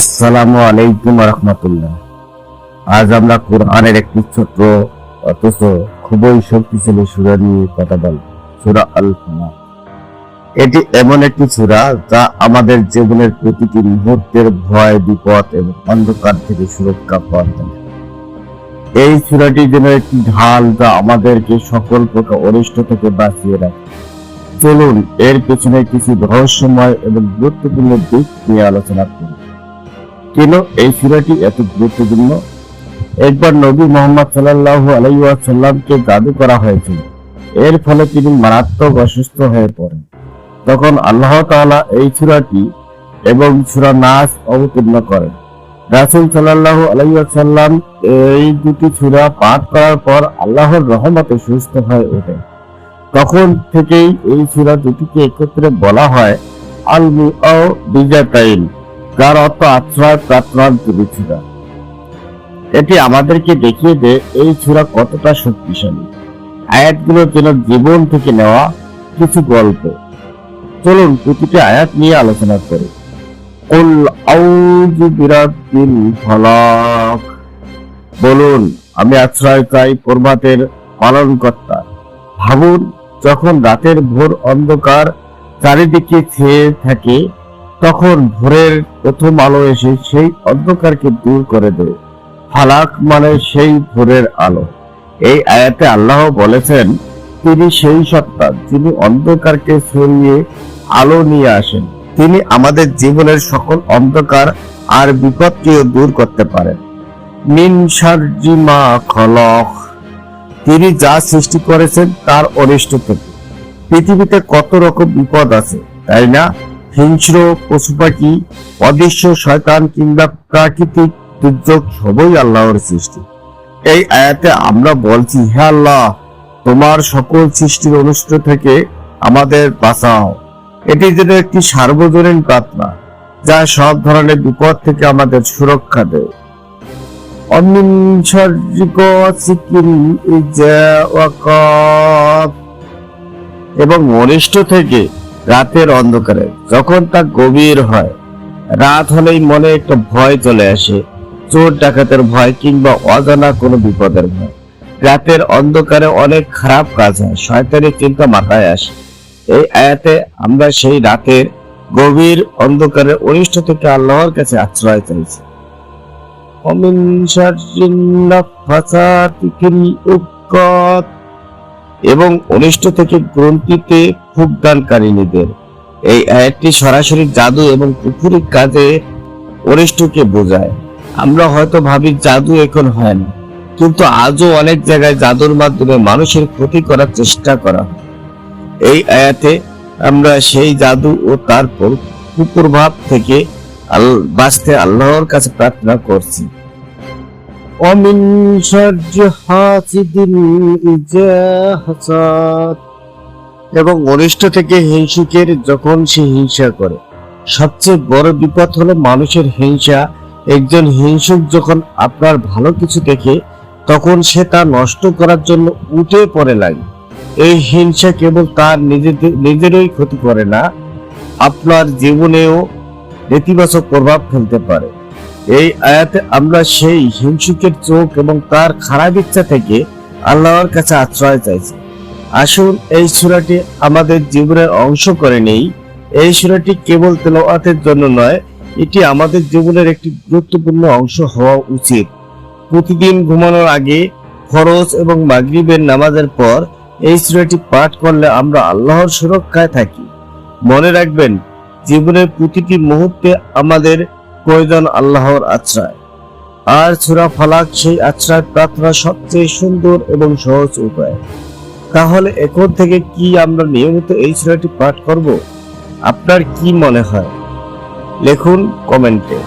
আসসালামু আলাইকুম রহমতুল্লাহ। আজ আমরা কোরআনের একটি ছোট্ট, অথচ খুবই শক্তিশালী সুরা নিয়ে কথা বলব। সুরা আল ফালাক এটি এমন একটি সুরা যা আমাদের জীবনের প্রতিটি মুহূর্তের ভয়, বিপদ এবং অন্ধকার থেকে সুরক্ষা পাওয়া যায় এই সুরাটি যেন একটি ঢাল যা আমাদেরকে সকল প্রকার অনিষ্ট থেকে বাঁচিয়ে রাখে। চলুন, এর পেছনে কিছু রহস্যময় এবং গুরুত্বপূর্ণ দিক নিয়ে আলোচনা করি। কেন এই সূরাটি এত গুরুত্বপূর্ণ? একবার নবী মোহাম্মদ সাল্লাল্লাহু আলাইহি ওয়াসাল্লামকে জাদু করা হয়েছিল। এর ফলে তিনি মারাত্মক অসুস্থ হয়ে পড়েন। তখন আল্লাহ তাআলা এই সূরাটি এবং সূরা নাস অবতীর্ণ করেন। রাসূল সাল্লাল্লাহু আলাইহি ওয়াসাল্লাম এই দুটি সূরা পাঠ করার পর আল্লাহর রহমতে সুস্থ হয়ে ওঠে তখন থেকেই এই সূরা দুটিকে একত্রে বলা হয় আল মুআ বিজাতাইন যার অর্থ আশ্রয়, প্রার্থনার ছিল এটি আমাদেরকে দেখিয়ে দেয় এই সূরা কতটা শক্তিশালী। আয়াতগুলো যেন জীবন থেকে নেওয়া কিছু গল্প। চলুন প্রতিটি আয়াত নিয়ে আলোচনা করি। কুল আউযু বিরাব্বিল ফালাক। বলুন, আমি আশ্রয় চাই প্রভাতের পালনকর্তা। ভাবুন, যখন রাতের ভোর অন্ধকার চারিদিকে ছেয়ে থাকে তখন ভোরের প্রথম আলো এসে সেই অন্ধকারকে দূর করে দেয়। ফালাক মানে সেই ভোরের আলো। এই আয়াতে আল্লাহ বলেছেন, তিনি সেই সত্তা যিনি অন্ধকারকে সরিয়ে আলো নিয়ে আসেন। তিনি আমাদের জীবনের সকল অন্ধকার আর বিপদকেও দূর করতে পারেন। মিন শারজিমা খলক। তিনি যা সৃষ্টি করেছেন তার অনিষ্ট থেকে। পৃথিবীতে কত রকম বিপদ আছে, তাই না? হিংস্র পশু পাখি, অদৃশ্য শয়তান কিংবা প্রাকৃতিক দুর্যোগ সবই আল্লাহর সৃষ্টি। এই আয়াতে আমরা বলছি, হে আল্লাহ, তোমার সকল সৃষ্টির অনুষ্ঠ থেকে আমাদের বাঁচাও। এটি যেন একটি সার্বজনীন প্রার্থনা, যা সব ধরনের বিপদ থেকে আমাদের সুরক্ষা দেয়। এবং অনিষ্ট থেকে রাতের অন্ধকারে। যখন তা গভীর হয়, রাত হলেই মনে একটা ভয় চলে আসে। চোর ডাকাতের ভয় কিংবা অজানা কোনো বিপদের ভয়। রাতের অন্ধকারে অনেক খারাপ কাজ হয় শয়তানের চিন্তা মাথায় আসে। এই আয়াতে আমরা সেই রাতের গভীর অন্ধকারের অনিষ্ট থেকে আল্লাহর কাছে আশ্রয় চাইছি। অমিন শাররিন নাফাসাতি ফিল উক্কাত এবং অনিষ্ট থেকে গ্রন্থিতে ফুকদানকারিনীদের এই আয়াতটি সরাসরি জাদু এবং পুকুরিক কাজে অনিষ্টকে বোঝায়। আমরা হয়তো ভাবি জাদু এখন হয় না, কিন্তু আজও অনেক জায়গায় জাদুর মাধ্যমে মানুষের ক্ষতি করার চেষ্টা করা এই আয়াতে আমরা সেই জাদু ও তার প্র- কুপ্রভাব থেকে বাঁচতে আল্লাহর কাছে প্রার্থনা করছি। শাররি হাসিদিন ইজা হাসাদ এবং অনিষ্ট থেকে হিংসুকের যখন সে হিংসা করে, সবচেয়ে বড় বিপদ হলো মানুষের হিংসা। একজন হিংসুক যখন আপনার ভালো কিছু দেখে, তখন সে তা নষ্ট করার জন্য উঠে পড়ে লাগে এই হিংসা কেবল তার নিজেদের নিজেরই ক্ষতি করে না, আপনার জীবনেও নেতিবাচক প্রভাব ফেলতে পারে। এই আয়াতে আমরা সেই হিংসুকের চোখ এবং তার খারাপ ইচ্ছা থেকে আল্লাহর কাছে আশ্রয় চাইছি। আসুন এই সূরাটি আমাদের জীবনের অংশ করে নেই। এই সূরাটি কেবল তেলাওয়াতের জন্য নয়, এটি আমাদের জীবনের একটি গুরুত্বপূর্ণ অংশ হওয়া উচিত। প্রতিদিন ঘুমানোর আগে, ফরজ এবং মাগরিবের নামাজের পর এই সূরাটি পাঠ করলে আমরা আল্লাহর সুরক্ষায় থাকি। মনে রাখবেন, জীবনের প্রতিটি মুহূর্তে আমাদের প্রয়োজন আল্লাহর আশ্রয়। আর ছুরা ফালাক সেই আশ্রয় প্রার্থনা সবচেয়ে সুন্দর এবং সহজ উপায়। তাহলে এখন থেকে কি আমরা নিয়মিত এই ছুরাটি পাঠ করব? আপনার কি মনে হয়? লেখুন কমেন্টে।